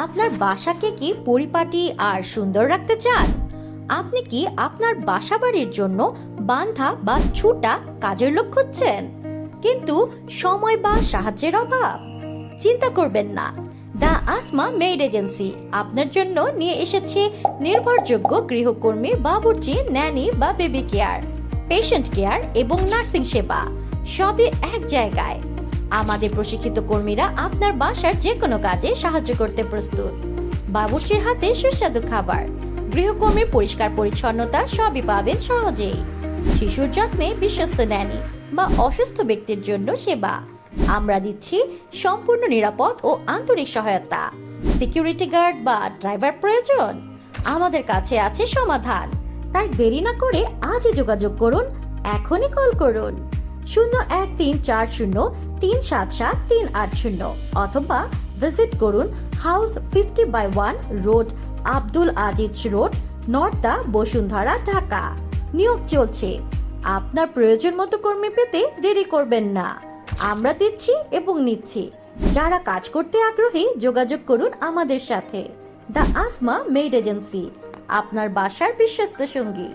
আপনার বাসাকে কি পরিপাটি আর সুন্দর রাখতে চান? আপনি কি আপনার বাসা বাড়ির জন্য বান্ধা বা ছুটা কাজের লোক খুঁজছেন? কিন্তু সময় বা সাহায্যের অভাব। চিন্তা করবেন না। দ্য আসমা মেড এজেন্সি আপনার জন্য নিয়ে এসেছে নির্ভরযোগ্য গৃহকর্মী, বাবুর্চি, ন্যানি বা বেবি কেয়ার, পেশেন্ট কেয়ার এবং নার্সিং সেবা। সবই এক জায়গায়। আমাদের প্রশিক্ষিত কর্মীরা আপনার বাসার যে কোনো কাজে সাহায্য করতে প্রস্তুত। বাবুর্চির হাতে সুস্বাদু খাবার। গৃহকর্মীর পরিষ্কার পরিচ্ছন্নতা সবই পাবেন সহজেই। শিশুর যত্নে বিশ্বস্ত ন্যানি বা অসুস্থ ব্যক্তির জন্য সেবা। আমরা দিচ্ছি সম্পূর্ণ নিরাপদ ও আন্তরিক সহায়তা। সিকিউরিটি গার্ড বা ড্রাইভার প্রয়োজন? আমাদের কাছে আছে সমাধান। তাই দেরি না করে আজই যোগাযোগ করুন। এখনই কল করুন। শূন্য এক তিন চার শূন্য তিন সাত সাত তিন আট শূন্য অথবা ভিজিট করুন house fifty by one road Abdul Aziz road Nadda Bashundhara, Dhaka. নিয়োগ চলছে। আপনার প্রয়োজন মতো কর্মী পেতে দেরি করবেন না। আমরা দিচ্ছি এবং নিচ্ছি। যারা কাজ করতে আগ্রহী, যোগাযোগ করুন আমাদের সাথে। দ্য আসমা মেড এজেন্সি, আপনার বাসার বিশ্বস্ত সঙ্গী।